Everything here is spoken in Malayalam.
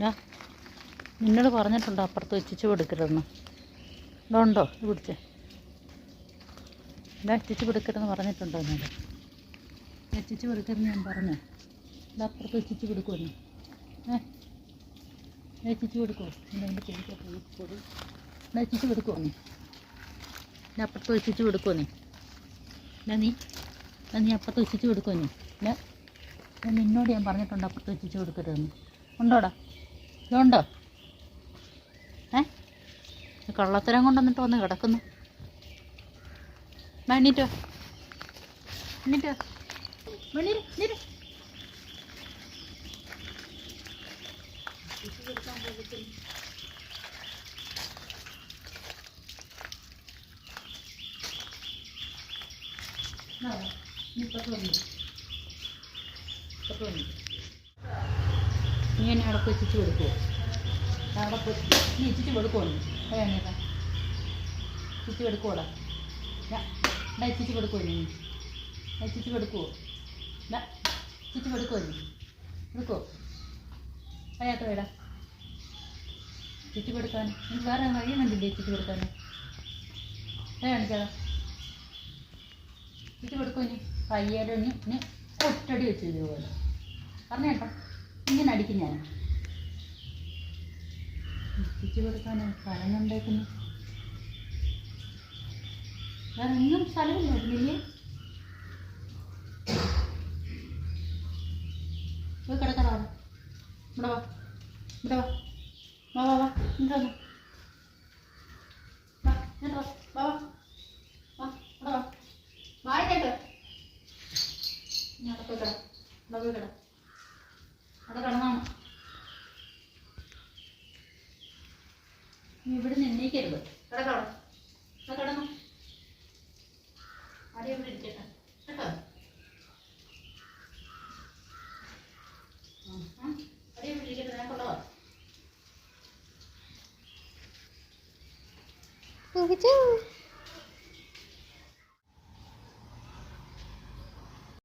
ഡാ നിന്നോട് പറഞ്ഞിട്ടുണ്ടോ അപ്പുറത്ത് വെച്ചിച്ച് കൊടുക്കരുതെന്ന് ഇതുണ്ടോ? പിടിച്ച്. ഇതാ ഇച്ചിച്ച് കൊടുക്കരുതെന്ന് പറഞ്ഞിട്ടുണ്ടോ എന്നോട്? എത്തിച്ച് കൊടുക്കരുതെന്ന് ഞാൻ പറഞ്ഞു. ഇത് അപ്പുറത്ത് വെച്ചിച്ച് കൊടുക്കുമെന്ന് ഏ? എത്തിച്ച് കൊടുക്കുമോ എന്തെങ്കിലും എന്നാ എത്തിച്ച് കൊടുക്കുമോ നീ? ഞാൻ അപ്പുറത്ത് വെച്ചിച്ച് കൊടുക്കുമോ നീ? എന്നാ നീ. എന്നാ നീ അപ്പുറത്ത് വെച്ചിച്ച് കൊടുക്കുമോ നീ? ഞാൻ നിന്നോട് ഞാൻ പറഞ്ഞിട്ടുണ്ട് അപ്പുറത്ത് വെച്ചിച്ച് കൊടുക്കരുതെന്ന് ഉണ്ടോടാ? ഇതുണ്ടോ ഏ കള്ളത്തരം കൊണ്ടുവന്നിട്ട് വന്ന് കിടക്കുന്നു മണിറ്റോ എണീറ്റ് വാ. എണീറ്റ് വാ. വെളിയിൽ, എണീറ്റ്. വാ, വാ. നീ ഇപ്പുറത്ത് വന്നോ. ഇപ്പുറത്ത് വന്നോ. നീ എന്നെ അവിടെ പോയി എത്തിച്ച് കൊടുക്കുമോ അവിടെ നീ? ഇച്ചിച്ച് കൊടുക്കുമോ നീ വേണേക്കാ എത്തിച്ച് കൊടുക്കുമോടാ ഡാ ഇച്ചിച്ച് കൊടുക്കുമോ നീ? ഇച്ചിച്ച് കൊടുക്കുമോ ഡാ ഇച്ചിച്ച് കൊടുക്കുമോ നീ? കൊടുക്കുമോ അയാൾക്ക് വേടാ ഇച്ചിച്ച് കൊടുക്കാൻ എനിക്ക് വേറെ കഴിയുന്നുണ്ടല്ലേ ഇച്ചിച്ച് കൊടുക്കാൻ കൊടുക്കാൻ കാണിക്കാതാ ഇച്ചിച്ച് കൊടുക്കുമോ നീ? കയ്യേടെ നീ നീ ഒറ്റടി വെച്ച് ഇതുപോലെ. പറഞ്ഞേട്ടോ ഇങ്ങനെ അടിക്കും ഞാൻ. എത്തിച്ചു കൊടുക്കാൻ സ്ഥലമുണ്ടേക്കുന്നു വേറെ ഒന്നും സ്ഥലമില്ല വലിയ പോയി കിടക്കടാ ഇവിടെ വാ. ഇവിടെ വാ. വാ വാ വാ. എന്താ വാ വാ ഇങ്ങോട്ട് വാ. വാ വാ. വാ ഇവിടെ വാ വായിക്കട്ടെ ഇങ്ങോട്ട് പോയി കിട ഇവിടെ പോയി കിട അവിടെ കിടന്നാണ്. ഇവിടെ നിന്നേക്കരുത് ഇവിടെ അവിടെ ഇവിടെ ഇരിക്കട്ടെ. കേട്ടോ. അവിടെ ഇരിക്കട്ടെ ഞാൻ